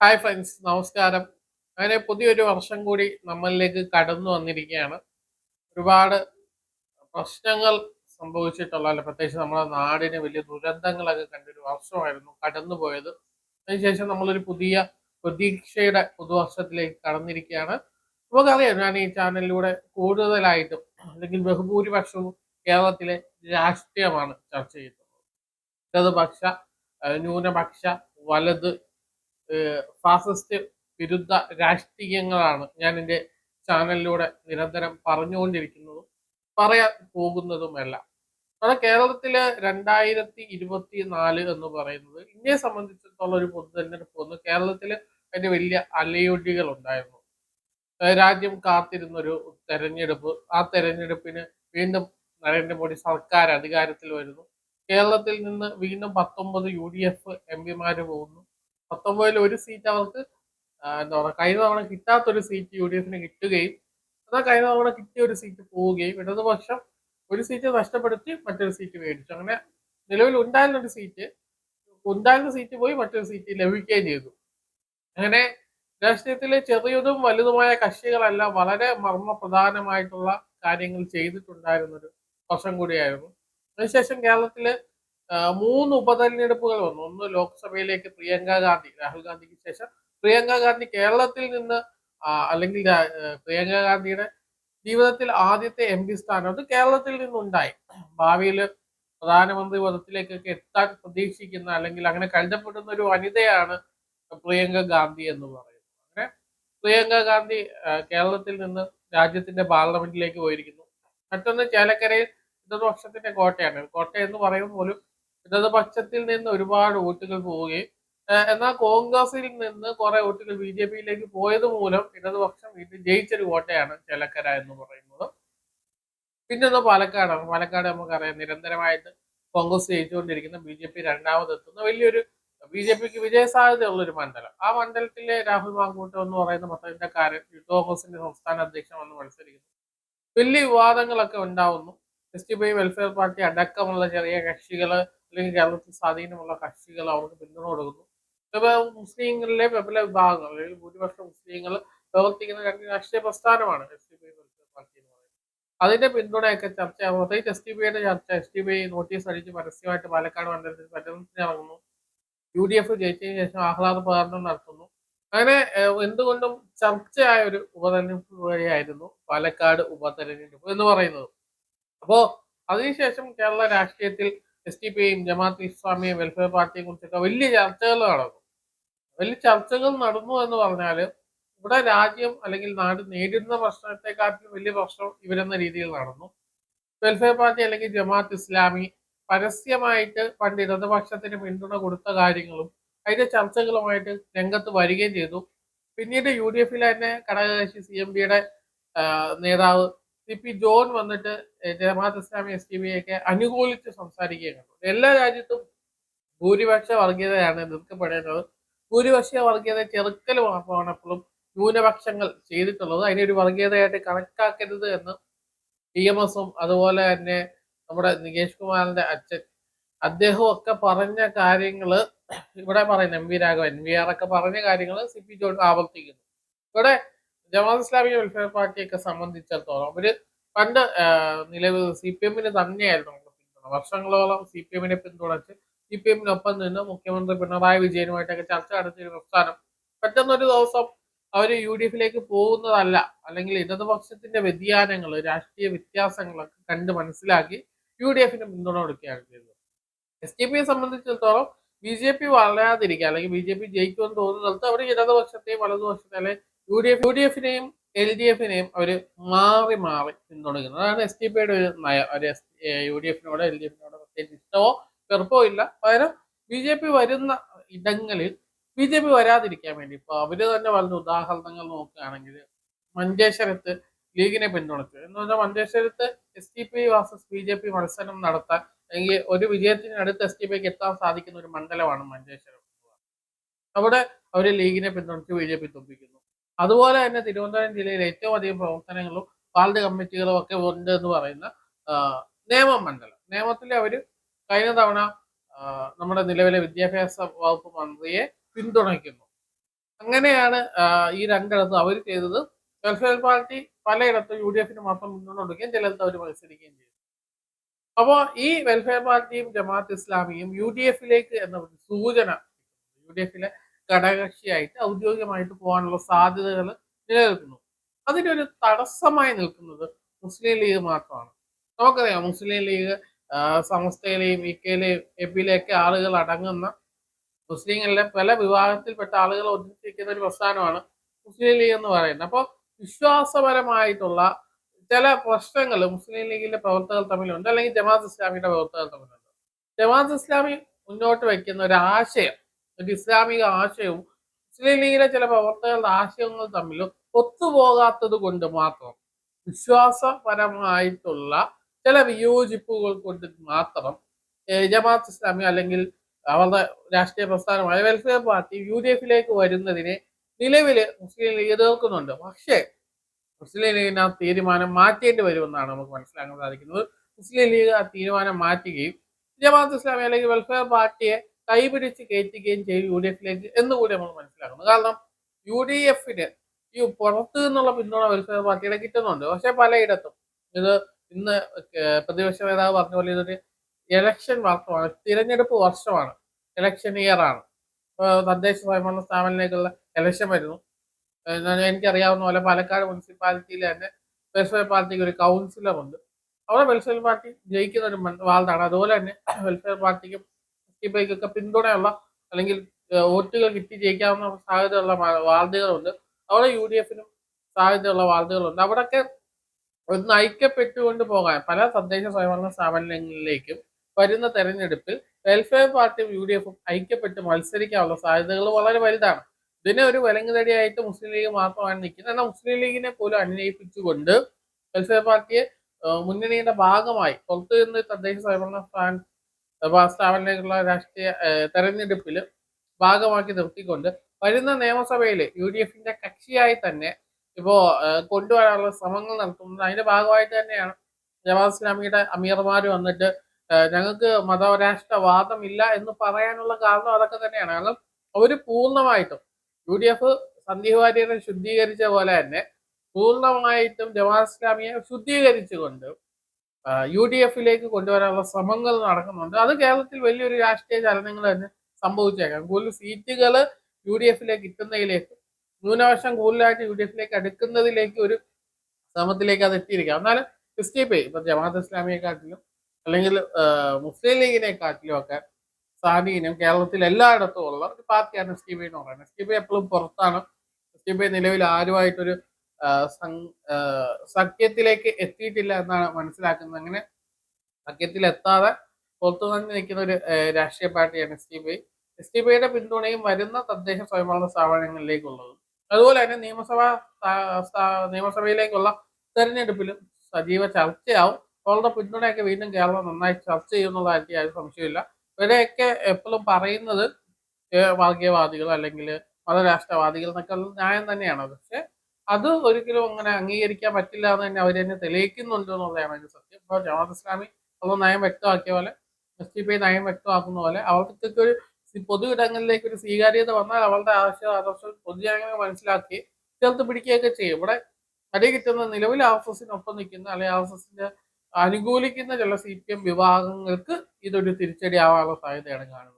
Hi friends നമസ്കാരം. അങ്ങനെ പുതിയൊരു വർഷം കൂടി നമ്മളിലേക്ക് കടന്നു വന്നിരിക്കുകയാണ്. ഒരുപാട് പ്രശ്നങ്ങൾ സംഭവിച്ചിട്ടുള്ള അല്ല പ്രത്യേകിച്ച് നമ്മുടെ നാടിന് വലിയ ദുരന്തങ്ങളൊക്കെ കണ്ടൊരു വർഷമായിരുന്നു കടന്നുപോയത്. അതിനുശേഷം നമ്മളൊരു പുതിയ പ്രതീക്ഷയുടെ പുതുവർഷത്തിലേക്ക് കടന്നിരിക്കുകയാണ്. നമുക്കറിയാം ഞാൻ ഈ ചാനലിലൂടെ കൂടുതലായിട്ടും അല്ലെങ്കിൽ ബഹുഭൂരിപക്ഷവും കേരളത്തിലെ രാഷ്ട്രീയമാണ് ചർച്ച ചെയ്യുന്നത്. ഇടതുപക്ഷ ന്യൂനപക്ഷ വലത് ഫാസിസ്റ്റ് വിരുദ്ധ രാഷ്ട്രീയങ്ങളാണ് ഞാൻ എന്റെ ചാനലിലൂടെ നിരന്തരം പറഞ്ഞുകൊണ്ടിരിക്കുന്നതും പറയാൻ പോകുന്നതുമെല്ലാം. അത് കേരളത്തിൽ രണ്ടായിരത്തി ഇരുപത്തി നാല് എന്ന് പറയുന്നത് ഇന്ത്യയെ സംബന്ധിച്ചിടത്തോളം ഒരു പൊതു തെരഞ്ഞെടുപ്പ് വന്നു. കേരളത്തിൽ അതിന്റെ വലിയ അലയൊഴികൾ ഉണ്ടായിരുന്നു രാജ്യം കാത്തിരുന്നൊരു തെരഞ്ഞെടുപ്പ്. ആ തെരഞ്ഞെടുപ്പിന് വീണ്ടും നരേന്ദ്രമോദി സർക്കാർ അധികാരത്തിൽ വരുന്നു. കേരളത്തിൽ നിന്ന് വീണ്ടും പത്തൊമ്പത് യു ഡി എഫ് എം പിമാര് പോകുന്നു. പത്തൊമ്പതിൽ ഒരു സീറ്റ് അവർക്ക് എന്താ പറയുക കഴിഞ്ഞ തവണ കിട്ടാത്തൊരു സീറ്റ് യു ഡി എഫിന് കിട്ടുകയും എന്നാൽ കഴിഞ്ഞ തവണ കിട്ടിയ ഒരു സീറ്റ് പോവുകയും ഇടതുപക്ഷം ഒരു സീറ്റ് നഷ്ടപ്പെടുത്തി മറ്റൊരു സീറ്റ് മേടിച്ചു. അങ്ങനെ നിലവിൽ ഉണ്ടായിരുന്ന ഒരു സീറ്റ് ഉണ്ടായിരുന്ന സീറ്റ് പോയി മറ്റൊരു സീറ്റ് ലഭിക്കുകയും ചെയ്തു. അങ്ങനെ രാഷ്ട്രീയത്തിലെ ചെറിയതും വലുതുമായ കക്ഷികളെല്ലാം വളരെ മർമ്മപ്രധാനമായിട്ടുള്ള കാര്യങ്ങൾ ചെയ്തിട്ടുണ്ടായിരുന്നൊരു വർഷം കൂടിയായിരുന്നു. അതിനുശേഷം കേരളത്തിൽ മൂന്ന് ഉപതെരഞ്ഞെടുപ്പുകൾ വന്നു. ഒന്ന് ലോക്സഭയിലേക്ക് പ്രിയങ്ക ഗാന്ധി രാഹുൽ ഗാന്ധിക്ക് ശേഷം. പ്രിയങ്ക ഗാന്ധി കേരളത്തിൽ നിന്ന് അല്ലെങ്കിൽ പ്രിയങ്ക ഗാന്ധിയുടെ ജീവിതത്തിൽ ആദ്യത്തെ എം പി സ്ഥാനം അത് കേരളത്തിൽ നിന്നുണ്ടായി. ഭാവിയിൽ പ്രധാനമന്ത്രി പദത്തിലേക്കൊക്കെ എത്താൻ പ്രതീക്ഷിക്കുന്ന അല്ലെങ്കിൽ അങ്ങനെ കരുതപ്പെടുന്ന ഒരു വനിതയാണ് പ്രിയങ്ക ഗാന്ധി എന്ന് പറയുന്നത്. അങ്ങനെ പ്രിയങ്ക ഗാന്ധി കേരളത്തിൽ നിന്ന് രാജ്യത്തിന്റെ പാർലമെന്റിലേക്ക് പോയിരിക്കുന്നു. മറ്റൊന്ന് ചേലക്കരയിൽ ഇടതുപക്ഷത്തിന്റെ കോട്ടയാണ്. കോട്ട എന്ന് ഇടതുപക്ഷത്തിൽ നിന്ന് ഒരുപാട് വോട്ടുകൾ പോവുകയും എന്നാൽ കോൺഗ്രസിൽ നിന്ന് കുറെ വോട്ടുകൾ ബി ജെ പിയിലേക്ക് പോയത് മൂലം ഇടതുപക്ഷം വീണ്ടും ജയിച്ചൊരു കോട്ടയാണ് ചേലക്കര എന്ന് പറയുന്നത്. പിന്നെ ഒന്ന് പാലക്കാടാണ് പാലക്കാട് നമുക്കറിയാം നിരന്തരമായിട്ട് കോൺഗ്രസ് ജയിച്ചുകൊണ്ടിരിക്കുന്ന ബി ജെ പി രണ്ടാമതെത്തുന്ന വലിയൊരു ബി ജെ പിക്ക് വിജയ സാധ്യതയുള്ള ഒരു മണ്ഡലം. ആ മണ്ഡലത്തിലെ രാഹുൽ മാങ്കൂട്ടം എന്ന് പറയുന്ന പത്തനംതിട്ടക്കാരൻ യൂത്ത് കോൺഗ്രസിന്റെ സംസ്ഥാന അധ്യക്ഷൻ വന്ന് മത്സരിക്കുന്നു. വലിയ വിവാദങ്ങളൊക്കെ ഉണ്ടാവുന്നു. S T P Welfare Party അടക്കമുള്ള ചെറിയ കക്ഷികൾ അല്ലെങ്കിൽ കേരളത്തിൽ സ്വാധീനമുള്ള കക്ഷികൾ അവർക്ക് പിന്തുണ കൊടുക്കുന്നു. മുസ്ലിങ്ങളിലെ പ്രബല വിഭാഗങ്ങൾ അല്ലെങ്കിൽ ഭൂരിപക്ഷം മുസ്ലിങ്ങൾ പ്രവർത്തിക്കുന്ന രണ്ട് രാഷ്ട്രീയ പ്രസ്ഥാനമാണ് എസ് ടി പി പാർട്ടി എന്ന് പറയുന്നത്. അതിന്റെ പിന്തുണയൊക്കെ ചർച്ച പ്രത്യേകിച്ച് എസ് ടി പിയുടെ ചർച്ച എസ് ടി പി നോട്ടീസ് അടിച്ച് പരസ്യമായിട്ട് പാലക്കാട് മണ്ഡലത്തിൽ പര്യടനത്തിന് ഇറങ്ങുന്നു. യു ഡി എഫ് ജയിച്ചതിന് ശേഷം ആഹ്ലാദ പ്രകടനം നടത്തുന്നു. അങ്ങനെ എന്തുകൊണ്ടും ചർച്ചയായ ഒരു ഉപതെരഞ്ഞെടുപ്പ് വഴിയായിരുന്നു പാലക്കാട് ഉപതെരഞ്ഞെടുപ്പ് എന്ന് പറയുന്നത്. അപ്പോ അതിനുശേഷം കേരള രാഷ്ട്രീയത്തിൽ എസ് ടി പിയും ജമാഅത്ത് ഇസ്ലാമിയെ വെൽഫെയർ പാർട്ടിയെ കുറിച്ചൊക്കെ വലിയ ചർച്ചകൾ നടന്നു വലിയ ചർച്ചകൾ നടന്നു എന്ന് പറഞ്ഞാൽ ഇവിടെ രാജ്യം അല്ലെങ്കിൽ നാട് നേരിടുന്ന പ്രശ്നത്തെക്കാട്ടിലും വലിയ പ്രശ്നം ഇവരെന്ന രീതിയിൽ നടന്നു. വെൽഫെയർ പാർട്ടി അല്ലെങ്കിൽ ജമാഅത്ത് ഇസ്ലാമി പരസ്യമായിട്ട് പണ്ട് ഇടതുപക്ഷത്തിന് പിന്തുണ കൊടുത്ത കാര്യങ്ങളും അതിന്റെ ചർച്ചകളുമായിട്ട് രംഗത്ത് വരികയും ചെയ്തു. പിന്നീട് യു ഡി എഫിലെ തന്നെ ഘടകകക്ഷി സി എം പിയുടെ നേതാവ് സി പി ജോൺ വന്നിട്ട് ജമാഅത്ത് ഇസ്ലാമി എസ് ടി ബിയൊക്കെ അനുകൂലിച്ച് സംസാരിക്കുകയും കണ്ടു എല്ലാ രാജ്യത്തും ഭൂരിപക്ഷ വർഗീയതയാണ് എതിർക്കപ്പെടേണ്ടത്. ഭൂരിപക്ഷ വർഗീയത ചെറുക്കൽ മാത്രമാണ് എപ്പോഴും ന്യൂനപക്ഷങ്ങൾ ചെയ്തിട്ടുള്ളത്. അതിനെ ഒരു വർഗീയതയായിട്ട് കണക്കാക്കരുത് എന്ന് ടി എം എസും അതുപോലെ തന്നെ നമ്മുടെ നികേഷ് കുമാറിന്റെ അച്ഛൻ അദ്ദേഹവും ഒക്കെ പറഞ്ഞ കാര്യങ്ങൾ ഇവിടെ പറയുന്നു M V Raghavan N V R ഒക്കെ പറഞ്ഞ കാര്യങ്ങൾ സി പി ജോൺ ആവർത്തിക്കുന്നു. ഇവിടെ ജമാഅത്ത് ഇസ്ലാമിക വെൽഫെയർ പാർട്ടിയൊക്കെ സംബന്ധിച്ചിടത്തോളം അവർ പണ്ട് നിലവിൽ സി പി എമ്മിന് തന്നെയായിരുന്നു പിന്തുണ. വർഷങ്ങളോളം സി പി എമ്മിനെ പിന്തുണച്ച് സി പി എമ്മിനൊപ്പം നിന്ന് മുഖ്യമന്ത്രി പിണറായി വിജയനുമായിട്ടൊക്കെ ചർച്ച നടത്തിയ പ്രസ്ഥാനം. പെട്ടെന്നൊരു ദിവസം അവർ യു ഡി എഫിലേക്ക് പോകുന്നതല്ല അല്ലെങ്കിൽ ഇടതുപക്ഷത്തിന്റെ വ്യതിയാനങ്ങൾ രാഷ്ട്രീയ വ്യത്യാസങ്ങളൊക്കെ കണ്ട് മനസ്സിലാക്കി യു ഡി എഫിന് പിന്തുണ കൊടുക്കുകയാണ് ചെയ്തത്. എസ് ഡി പിയെ സംബന്ധിച്ചിടത്തോളം ബി ജെ പി വളരാതിരിക്കുക അല്ലെങ്കിൽ ബി ജെ പി ജയിക്കുമെന്ന് തോന്നുന്നിടത്ത് അവർ ഇടതുപക്ഷത്തെയും വലതുപക്ഷത്തെ അല്ലെങ്കിൽ U D F U D എഫിനെയും L D എഫിനെയും അവർ മാറി മാറി പിന്തുണയ്ക്കുന്നത് അതാണ് എസ് ഡി പിയുടെ ഒരു നയം. ഒരു യു ഡി എഫിനോട് എൽ ഡി എഫിനോട് പ്രത്യേകിച്ച് ഇഷ്ടമോ വെറുപ്പോ ഇല്ല. പകരം ബി ജെ പി വരുന്ന ഇടങ്ങളിൽ ബി ജെ പി വരാതിരിക്കാൻ വേണ്ടി ഇപ്പൊ അവർ തന്നെ പറഞ്ഞ ഉദാഹരണങ്ങൾ നോക്കുകയാണെങ്കിൽ മഞ്ചേശ്വരത്ത് ലീഗിനെ പിന്തുണച്ചു. എന്ന് പറഞ്ഞാൽ മഞ്ചേശ്വരത്ത് S T P versus B J P മത്സരം നടത്താൻ അല്ലെങ്കിൽ ഒരു വിജയത്തിനടുത്ത് എസ് ടി പിക്ക് എത്താൻ സാധിക്കുന്ന ഒരു മണ്ഡലമാണ് മഞ്ചേശ്വരം അവിടെ അവർ ലീഗിനെ പിന്തുണച്ച് ബി ജെ പി തോൽപ്പിക്കുന്നു. അതുപോലെ തന്നെ തിരുവനന്തപുരം ജില്ലയിൽ ഏറ്റവും അധികം പ്രവർത്തനങ്ങളും വാർഡ് കമ്മിറ്റികളും ഒക്കെ ഉണ്ട് എന്ന് പറയുന്ന നിയമം മണ്ഡലം. നേമത്തിൽ അവർ കഴിഞ്ഞ തവണ നമ്മുടെ നിലവിലെ വിദ്യാഭ്യാസ വകുപ്പ് മന്ത്രിയെ പിന്തുണയ്ക്കുന്നു. അങ്ങനെയാണ് ഈ രണ്ടിടത്തും അവർ ചെയ്തത്. വെൽഫെയർ പാർട്ടി പലയിടത്തും യു ഡി എഫിന് മാത്രം മുന്നോട്ട് കൊടുക്കുകയും ചിലയിടത്ത് അവർ മത്സരിക്കുകയും ചെയ്തു. അപ്പോൾ ഈ വെൽഫെയർ പാർട്ടിയും ജമാഅത്ത് ഇസ്ലാമിയും യു ഡി എഫിലേക്ക് എന്ന സൂചന യു ഡി എഫിലെ ഘടകകക്ഷിയായിട്ട് ഔദ്യോഗികമായിട്ട് പോകാനുള്ള സാധ്യതകൾ നിലനിൽക്കുന്നു. അതിനൊരു തടസ്സമായി നിൽക്കുന്നത് മുസ്ലിം ലീഗ് മാത്രമാണ്. നമുക്കറിയാം മുസ്ലിം ലീഗ് സമസ്തയിലെയും ഇ കെയിലെയും ആളുകൾ അടങ്ങുന്ന മുസ്ലിങ്ങളിലെ പല വിഭാഗത്തിൽപ്പെട്ട ആളുകൾ ഒന്നിച്ചിരിക്കുന്ന ഒരു പ്രസ്ഥാനമാണ് മുസ്ലിം ലീഗ് എന്ന് പറയുന്നത്. അപ്പോൾ വിശ്വാസപരമായിട്ടുള്ള ചില പ്രശ്നങ്ങൾ മുസ്ലിം ലീഗിന്റെ പ്രവർത്തകർ തമ്മിലുണ്ട് അല്ലെങ്കിൽ ജമാഅത്ത് ഇസ്ലാമിയുടെ പ്രവർത്തകർ തമ്മിലുണ്ട്. ജമാഅത്ത് ഇസ്ലാമി മുന്നോട്ട് വയ്ക്കുന്ന ഒരു ആശയം ഇസ്ലാമിക ആശയവും മുസ്ലിം ലീഗിലെ ചില പ്രവർത്തകരുടെ ആശയങ്ങൾ തമ്മിൽ ഒത്തുപോകാത്തത് കൊണ്ട് മാത്രം വിശ്വാസപരമായിട്ടുള്ള ചില വിയോജിപ്പുകൾ കൊണ്ട് മാത്രം ജമാഅത്ത് ഇസ്ലാമി അല്ലെങ്കിൽ അവരുടെ രാഷ്ട്രീയ പ്രസ്ഥാനമായ വെൽഫെയർ പാർട്ടി യു ഡി എഫിലേക്ക് വരുന്നതിനെ നിലവിൽ മുസ്ലിം ലീഗ് എതിർക്കുന്നുണ്ട്. പക്ഷേ മുസ്ലിം ലീഗിന് ആ തീരുമാനം മാറ്റേണ്ടി വരുമെന്നാണ് നമുക്ക് മനസ്സിലാക്കാൻ സാധിക്കുന്നത്. മുസ്ലിം ലീഗ് ആ തീരുമാനം മാറ്റുകയും ജമാഅത്ത് ഇസ്ലാമി അല്ലെങ്കിൽ വെൽഫെയർ പാർട്ടിയെ കൈപിടിച്ച് കയറ്റുകയും ചെയ്യും യു ഡി എഫിലേക്ക് എന്നുകൂടി നമ്മൾ മനസ്സിലാക്കുന്നു. കാരണം യു ഡി എഫിന് ഈ പുറത്തു നിന്നുള്ള പിന്തുണ വെൽഫെയർ പാർട്ടിയുടെ കിട്ടുന്നുണ്ട്. പക്ഷെ പലയിടത്തും ഇത് ഇന്ന് പ്രതിപക്ഷ നേതാവ് പറഞ്ഞ പോലെ ഇതൊരു ഇലക്ഷൻ വർഷമാണ് തിരഞ്ഞെടുപ്പ് വർഷമാണ്. ഇലക്ഷൻ ഇയർ ആണ്. തദ്ദേശ സ്വയംഭരണ സ്ഥാപനത്തിലേക്കുള്ള ഇലക്ഷൻ വരുന്നു. എനിക്കറിയാവുന്ന പോലെ പാലക്കാട് മുനിസിപ്പാലിറ്റിയിൽ തന്നെ വെൽഫെയർ പാർട്ടിക്ക് ഒരു കൗൺസിലർ ഉണ്ട്. അവിടെ വെൽഫെയർ പാർട്ടി ജയിക്കുന്ന ഒരു വാർഡാണ്. അതുപോലെ തന്നെ വെൽഫെയർ പാർട്ടിക്കും ഒക്കെ പിന്തുണയുള്ള അല്ലെങ്കിൽ വോട്ടുകൾ കിട്ടി ജയിക്കാവുന്ന സാധ്യതയുള്ള വാർഡുകളുണ്ട്. അവിടെ യു ഡി എഫിനും സാധ്യതയുള്ള വാർഡുകളുണ്ട്. അവിടെയൊക്കെ ഒന്ന് ഐക്യപ്പെട്ടുകൊണ്ട് പോകാൻ പല തദ്ദേശ സ്വയംഭരണ സ്ഥാപനങ്ങളിലേക്കും വരുന്ന തെരഞ്ഞെടുപ്പിൽ വെൽഫെയർ പാർട്ടിയും യു ഡി എഫും ഐക്യപ്പെട്ട് മത്സരിക്കാനുള്ള സാധ്യതകൾ വളരെ വലുതാണ്. ഇതിനെ ഒരു വിലങ്ങുതടിയായിട്ട് മുസ്ലിം ലീഗ് മാത്രമാണ് നിൽക്കുന്നത്. എന്നാൽ മുസ്ലിം ലീഗിനെ പോലും അനുനയിപ്പിച്ചുകൊണ്ട് വെൽഫെയർ പാർട്ടിയെ മുന്നണിയുടെ ഭാഗമായി പുറത്തു നിന്ന് തദ്ദേശ സ്വയംഭരണ സ്ഥാന ഏഹ് സ്ഥാപനങ്ങളിലേക്കുള്ള രാഷ്ട്രീയ തെരഞ്ഞെടുപ്പിൽ ഭാഗമാക്കി നിർത്തിക്കൊണ്ട് വരുന്ന നിയമസഭയിൽ യു ഡി എഫിന്റെ കക്ഷിയായി തന്നെ ഇപ്പോ കൊണ്ടുവരാനുള്ള ശ്രമങ്ങൾ നടത്തുന്നത് അതിന്റെ ഭാഗമായിട്ട് തന്നെയാണ് ജവാഹർ ഇസ്ലാമിയുടെ അമീർമാർ വന്നിട്ട് ഞങ്ങൾക്ക് മതരാഷ്ട്രവാദമില്ല എന്ന് പറയാനുള്ള കാരണം അതൊക്കെ തന്നെയാണ്. കാരണം അവർ പൂർണമായിട്ടും യു ഡി എഫ് സന്ദീപ് ശുദ്ധീകരിച്ച പോലെ തന്നെ പൂർണമായിട്ടും ജവാഹർ ഇസ്ലാമിയെ ശുദ്ധീകരിച്ചുകൊണ്ട് യു ഡി എഫിലേക്ക് കൊണ്ടുവരാനുള്ള ശ്രമങ്ങൾ നടക്കുന്നുണ്ട്. അത് കേരളത്തിൽ വലിയൊരു രാഷ്ട്രീയ ചലനങ്ങൾ തന്നെ സംഭവിച്ചേക്കാം. കൂടുതൽ സീറ്റുകൾ യു ഡി എഫിലേക്ക് കിട്ടുന്നതിലേക്ക് ന്യൂനപക്ഷം കൂടുതലായിട്ട് യു ഡി എഫിലേക്ക് അടുക്കുന്നതിലേക്ക് ഒരു ശ്രമത്തിലേക്ക് അത് എത്തിയിരിക്കാം. എന്നാലും ക്രിസ്ത്യ പേ ഇപ്പൊ ജമാഅത്ത് ഇസ്ലാമിയെക്കാട്ടിലും അല്ലെങ്കിൽ മുസ്ലിം ലീഗിനെക്കാട്ടിലും ഒക്കെ സ്വാധീനം കേരളത്തിൽ എല്ലായിടത്തും ഉള്ള ഒരു പാർട്ടിയാണ് എസ് ടി പി എന്ന് പറയുന്നത്. എസ് ടി പി എപ്പോഴും പുറത്താണ്. എസ് ടി പി നിലവിൽ ആരുമായിട്ടൊരു സഖ്യത്തിലേക്ക് എത്തിയിട്ടില്ല എന്നാണ് മനസ്സിലാക്കുന്നത്. അങ്ങനെ സഖ്യത്തിൽ എത്താതെ പുറത്തു തന്നെ നിൽക്കുന്ന ഒരു രാഷ്ട്രീയ പാർട്ടിയാണ് S T P S T പിയുടെ പിന്തുണയും വരുന്ന തദ്ദേശ സ്വയംഭരണ സ്ഥാപനങ്ങളിലേക്കുള്ളത്. അതുപോലെ തന്നെ നിയമസഭാ നിയമസഭയിലേക്കുള്ള തെരഞ്ഞെടുപ്പിലും സജീവ ചർച്ചയാവും. അവളുടെ പിന്തുണയൊക്കെ വീണ്ടും കേരളം നന്നായി ചർച്ച ചെയ്യുന്നുള്ള കാര്യത്തിൽ ആരും സംശയമില്ല ഇവരെയൊക്കെ എപ്പോഴും പറയുന്നത് വർഗീയവാദികൾ അല്ലെങ്കിൽ മതരാഷ്ട്രവാദികൾ എന്നൊക്കെ ഉള്ള ന്യായം തന്നെയാണ്. പക്ഷെ അത് ഒരിക്കലും അങ്ങനെ അംഗീകരിക്കാൻ പറ്റില്ല എന്ന് തന്നെ അവർ തന്നെ തെളിയിക്കുന്നുണ്ട് എന്നുള്ളതാണ് അതിന്റെ സത്യം. ഇപ്പോൾ ജമാഅത്ത് ഇസ്ലാമി അത് നയം വ്യക്തമാക്കിയ പോലെ എസ് ടി പി നയം വ്യക്തമാക്കുന്ന പോലെ അവർക്കൊക്കെ ഒരു പൊതു ഇടങ്ങളിലേക്ക് ഒരു സ്വീകാര്യത വന്നാൽ അവളുടെ ആവശ്യ ആദർശം പൊതുജനങ്ങളെ മനസ്സിലാക്കി ചേർത്ത് പിടിക്കുകയൊക്കെ ചെയ്യും. ഇവിടെ അടി കിട്ടുന്ന നിലവിൽ ആർ എസ് എസിനൊപ്പം നിൽക്കുന്ന അല്ലെങ്കിൽ ആർ എസ് എസിന്റെ അനുകൂലിക്കുന്ന ചില സി പി എം വിഭാഗങ്ങൾക്ക് ഇതൊരു തിരിച്ചടി ആവാനുള്ള സാധ്യതയാണ് കാണുന്നത്.